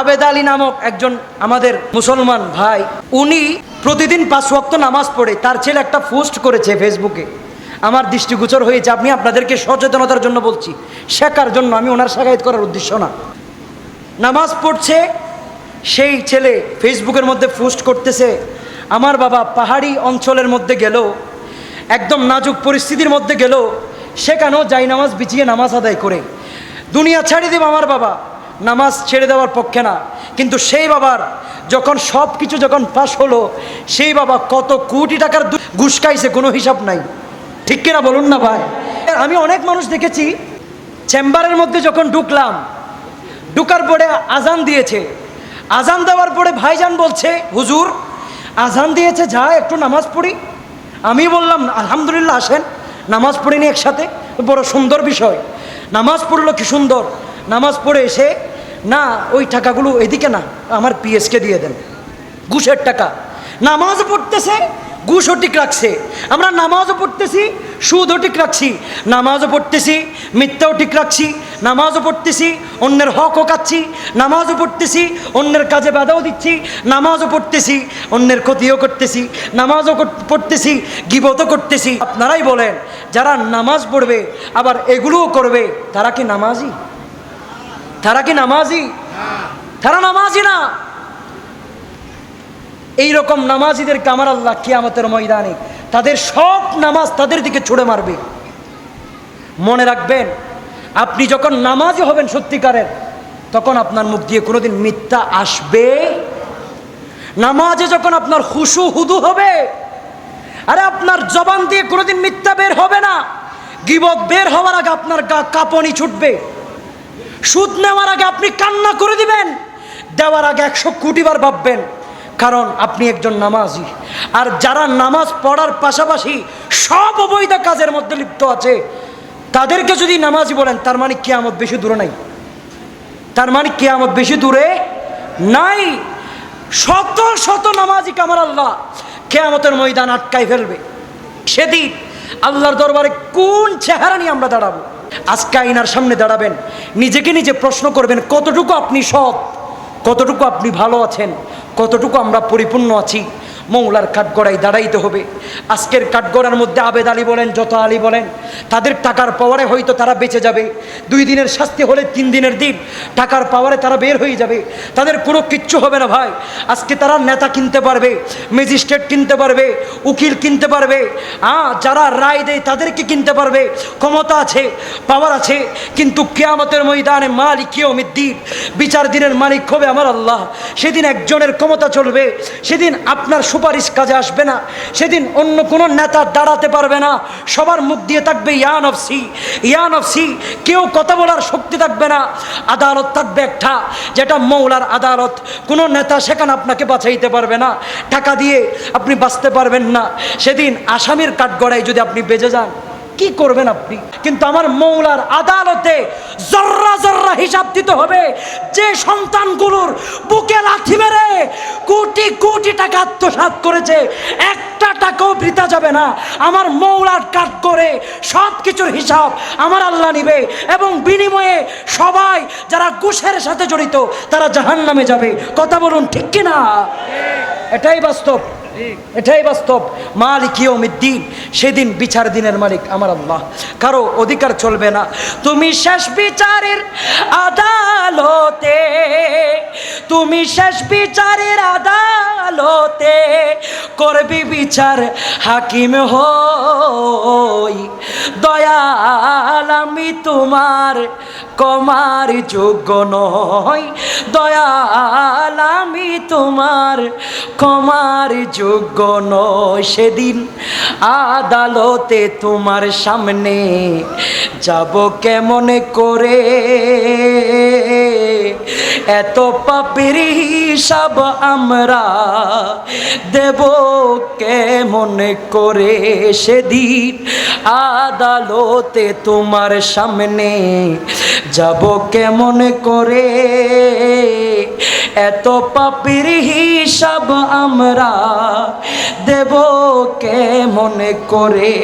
আবেদ আলী নামক একজন আমাদের মুসলমান ভাই, উনি প্রতিদিন পাঁচ ওয়াক্ত নামাজ পড়ে, তার ছেলে একটা পোস্ট করেছে ফেসবুকে। আমার দৃষ্টিগোচর হয়েছে, আপনি আপনাদেরকে সচেতনতার জন্য বলছি, শেখার জন্য, আমি ওনার শাখায়ত করার উদ্দেশ্য না। নামাজ পড়ছে, সেই ছেলে ফেসবুকের মধ্যে পোস্ট করতেছে, আমার বাবা পাহাড়ি অঞ্চলের মধ্যে গেল, একদম নাজুক পরিস্থিতির মধ্যে গেল, সেখানেও যাই নামাজ বিছিয়ে নামাজ আদায় করে। দুনিয়া ছেড়ে দেব আমার বাবা। নামাজ ছেড়ে দেওয়ার পক্ষে না। কিন্তু সেই বাবার যখন সব কিছু যখন পাশ হলো, সেই বাবা কত কোটি টাকার খাইছে, কোনো হিসাব নাই। ঠিক কিনা বলুন না ভাই? আমি অনেক মানুষ দেখেছি, চেম্বারের মধ্যে যখন ঢুকলাম, ঢুকার পরে আজান দিয়েছে। আজান দেওয়ার পরে ভাইজান বলছে, হুজুর, আজান দিয়েছে, যা, একটু নামাজ পড়ি। আমি বললাম, আলহামদুলিল্লাহ, আসেন। নামাজ পড়িনি একসাথে। বড় সুন্দর বিষয়। নামাজ পড়ল কি সুন্দর। নামাজ পড়ে এসে না, ওই টাকাগুলো এদিকে না, আমার পিএসকে দিয়ে দেন। ঘুষের টাকা। নামাজ পড়তেছে, ঘুষও ঠিক রাখছে। আমরা নামাজও পড়তেছি, সুদও ঠিক রাখছি। নামাজও পড়তেছি, মিথ্যাও ঠিক রাখছি। নামাজও পড়তেছি, অন্যের হকও কাচ্ছি নামাজও পড়তেছি, অন্যের কাজে বাধাও দিচ্ছি। নামাজও পড়তেছি, অন্যের ক্ষতিও করতেছি। নামাজও পড়তেছি, গিবতও করতেছি। আপনারাই বলেন, যারা নামাজ পড়বে, আবার এগুলোও করবে, তারা কি নামাজি? তারা কি নামাজি? তারা নামাজি না। এই রকম নামাজিদেরকে আমার আল্লাহ কিয়ামতের ময়দানে তাদের সব নামাজ তাদের দিকে ছুড়ে মারবে। মনে রাখবেন, আপনি যখন নামাজি হবেন সত্যিকারের, তখন আপনার মুখ দিয়ে কোনোদিন মিথ্যা আসবে। নামাজে যখন আপনার হুসু হুদু হবে, আরে আপনার জবান দিয়ে কোনোদিন মিথ্যা বের হবে না। গিবত বের হওয়ার আগে আপনার গা কাঁপনি ছুটবে। সুদ নেওয়ার আগে আপনি কান্না করে দিবেন। দেওয়ার আগে একশো কোটিবার ভাববেন, কারণ আপনি একজন নামাজি। আর যারা নামাজ পড়ার পাশাপাশি সব অবৈধ কাজের মধ্যে লিপ্ত আছে, তাদেরকে যদি নামাজি বলেন, তার মানে কেয়ামত বেশি দূরে নাই। তার মানে কেয়ামত বেশি দূরে নাই। শত শত নামাজি কামার আল্লাহ কেয়ামতের ময়দান আটকাই ফেলবে। সেদিন আল্লাহর দরবারে কোন চেহারা নিয়ে আমরা দাঁড়াবো? আজকে আইনার সামনে দাঁড়াবেন। নিজেকে নিজে প্রশ্ন করবেন, কতটুকু আপনি সৎ, কতটুকু আপনি ভালো আছেন, কতটুকু আমরা পরিপূর্ণ আছি? মৌলার কাঠগড়ায় দাঁড়াইতে হবে। আজকের কাঠগড়ার মধ্যে আবেদ আলী বলেন, যত আলী বলেন, তাদের টাকার পাওয়ারে হয়তো তারা বেঁচে যাবে। দুই দিনের শাস্তি হলে তিন দিনের দিন টাকার পাওয়ারে তারা বের হয়ে যাবে। তাদের কোনো কিচ্ছু হবে না ভাই। আজকে তারা নেতা কিনতে পারবে, ম্যাজিস্ট্রেট কিনতে পারবে, উকিল কিনতে পারবে। হ্যাঁ যারা রায় দেয় তাদেরকে কিনতে পারবে। ক্ষমতা আছে, পাওয়ার আছে, কিন্তু কেয়ামতের ময়দানে মালিক কিয়মিদ্দিন বিচার দিনের মালিক হবে আমার আল্লাহ। সেদিন একজনের ক্ষমতা চলবে, সেদিন আপনার সুপারিশ কাজে আসবে না। সেদিন অন্য কোনো নেতা দাঁড়াতে পারবে না। সবার মুখ দিয়ে থাকবে ইয়ান অফ সি ইয়ান অফ সি কেউ কথা বলার শক্তি থাকবে না। আদালত থাকবে একটা, যেটা মৌলার আদালত। কোনো নেতা সেখানে আপনাকে বাঁচাইতে পারবে না। টাকা দিয়ে আপনি বাঁচতে পারবেন না। সেদিন আসামির কাঠগড়ায় যদি আপনি বেজে যান, কি করবেন আপনি? কিন্তু আমার মৌলার আদালতে জর্রা জর্রা হিসাব দিতে হবে। যে সন্তানগুলোর বুকে লাথি মেরে টাকা আত্মসাত করেছে, একটা টাকাও বৃথা যাবে না। আমার মৌলার কাট করে সব কিছুর হিসাব আমার আল্লাহ নিবে এবং বিনিময়ে সবাই যারা ঘুষের সাথে জড়িত, তারা জাহান নামে যাবে। কথা বলুন ঠিক কিনা? এটাই বাস্তব। এটাই বাস্তব। মালিক ইয়মিদ্দিন সেদিন বিচার দিনের মালিক আমার আল্লাহ। কারও অধিকার চলবে না। তুমি শেষ বিচারের আদালতে, তুমি শেষ বিচারের আদালতে করবি বিচার হাকিম হই। দয়াল আমি তোমার কমার যোগ্য নয় দয়াল আমি তোমার কমার যোগ্য নয় সেদিন আদালতে তোমার সামনে যাব কেমন করে? এত পাপের হিসাব আমরা দেব কেমন করে? সেদিন আদালতে তোমার সামনে যাব কেমন করে? এত পাপের হিসাব আমরা দেব কে মনে করে?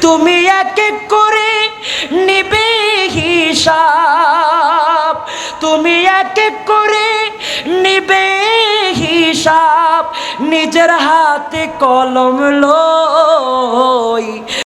তুমি এক এক করে নিবে হিসাব। তুমি এক এক করে নিবে হিসাব। নিজের হাতে কলম লই